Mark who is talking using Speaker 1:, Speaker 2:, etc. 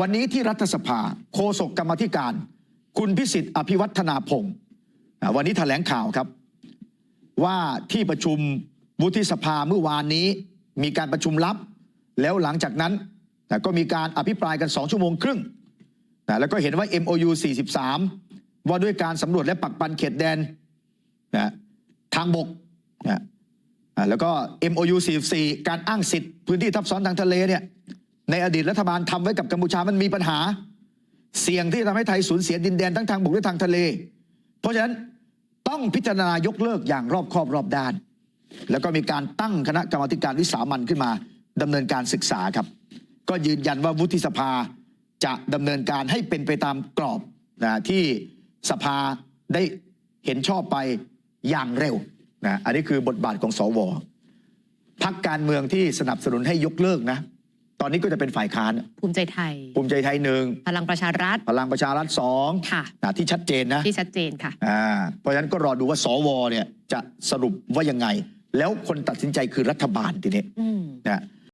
Speaker 1: วันนี้ที่รัฐสภาโฆษกกรรมธิการ คุณพิสิทธิ์อภิวัฒนาพงศ์วันนี้แถลงข่าวครับ ว่าที่ประชุมวุฒิสภาเมื่อวานนี้มีการประชุมลับ แล้วหลังจากนั้นก็มีการอภิปรายกัน 2 ชั่วโมงครึ่ง แล้วก็เห็นว่า MOU 43 ว่าด้วยการสำรวจและปักปันเขตแดนนะทางบกนะแล้วก็ MOU 44 การอ้างสิทธิ์พื้นที่ทับซ้อนทางทะเลเนี่ย ในอดีตรัฐบาลทำไว้กับกัมพูชามันมีปัญหา เสี่ยงที่จะทำให้ไทยสูญเสียดินแดนทั้งทางบกและทางทะเล เพราะฉะนั้นต้องพิจารณายกเลิกอย่างรอบคอบรอบด้าน แล้วก็มีการตั้งคณะกรรมการวิสามันขึ้นมาดำเนินการศึกษาครับ ก็ยืนยันว่าวุฒิสภาจะดำเนินการให้เป็นไปตามกรอบนะที่สภาได้เห็นชอบไปอย่างเร็วนะอันนี้คือบทบาทของสวพักการเมืองที่สนับสนุนให้ยกเลิกนะ ตอนนี้ก็จะเป็นฝ่ายค้าน
Speaker 2: ภูมิใจไทย
Speaker 1: ภูมิใจไทยหนึ่ง
Speaker 2: พลังประชารัฐ
Speaker 1: พลังประชารัฐสอง
Speaker 2: ค่ะ
Speaker 1: นะที่ชัดเจนนะ
Speaker 2: ที่ชัดเจนค่ะ
Speaker 1: อ่าเพราะฉะนั้นก็รอดูว่าสวเนี่ยจะสรุปว่ายังไง แล้วคนตัดสินใจคือรัฐบาลทีนี้
Speaker 2: อืม
Speaker 1: นะ